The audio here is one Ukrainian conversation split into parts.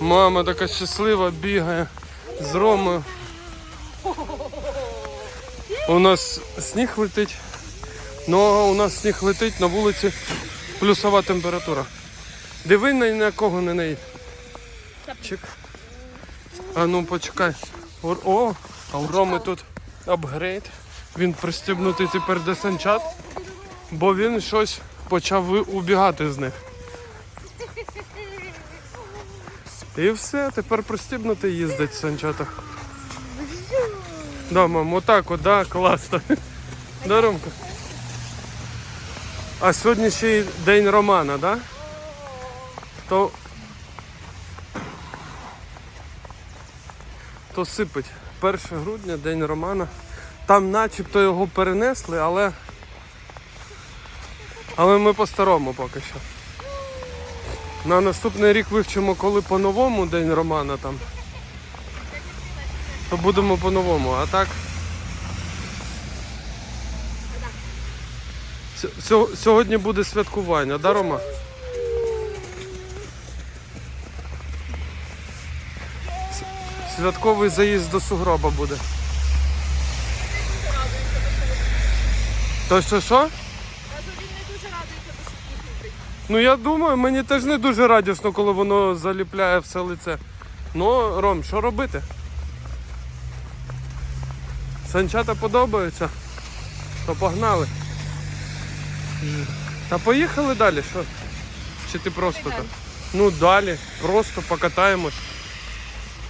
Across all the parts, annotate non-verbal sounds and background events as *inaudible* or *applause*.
Мама така щаслива бігає з Ромою. У нас сніг летить. Ну, а у нас сніг летить на вулиці плюсова температура. Диви на, на кого не неї. Чек. А ну почекай. О, а у Роми тут апгрейд. Він пристібнутий тепер до санчат, бо він щось почав убігати з них. І все, тепер пристібнутий їздить в санчатах. Да, мам, отак от, да, класно. Да, Ромка? А сьогодні ще й день Романа, да? То. То сипить. 1 грудня, день Романа. Там начебто його перенесли, але. Але ми по-старому поки що. На наступний рік вивчимо, коли по-новому день Романа там. То будемо по-новому, а так. Сь- Сьогодні буде святкування, да, Рома? Святковий заїзд до сугроба буде. То що що? Кажу, він не дуже радується, бо сніг летить. Ну я думаю, мені теж не дуже радісно, коли воно заліпляє все лице. Ну, Ром, що робити? Санчата подобаються, то погнали. Та поїхали далі, що? Чи ти просто так? Ну далі, просто покатаємось.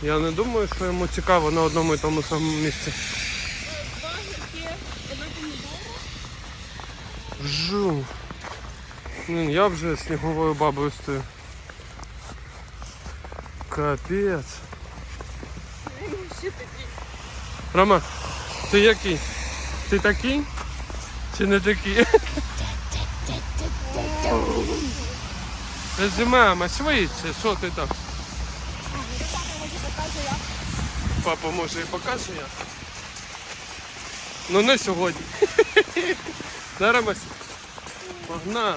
Я не думаю, що йому цікаво на одному і тому самому місці. Жу. Блін, я вже сніговою бабою стою. Капець. Рома, ти який? Ти такий? Чи не такий? Зима, швидше, що ти там? Папа може і покаже як. Ну не сьогодні. *laughs* Да, Ромась? Погнали.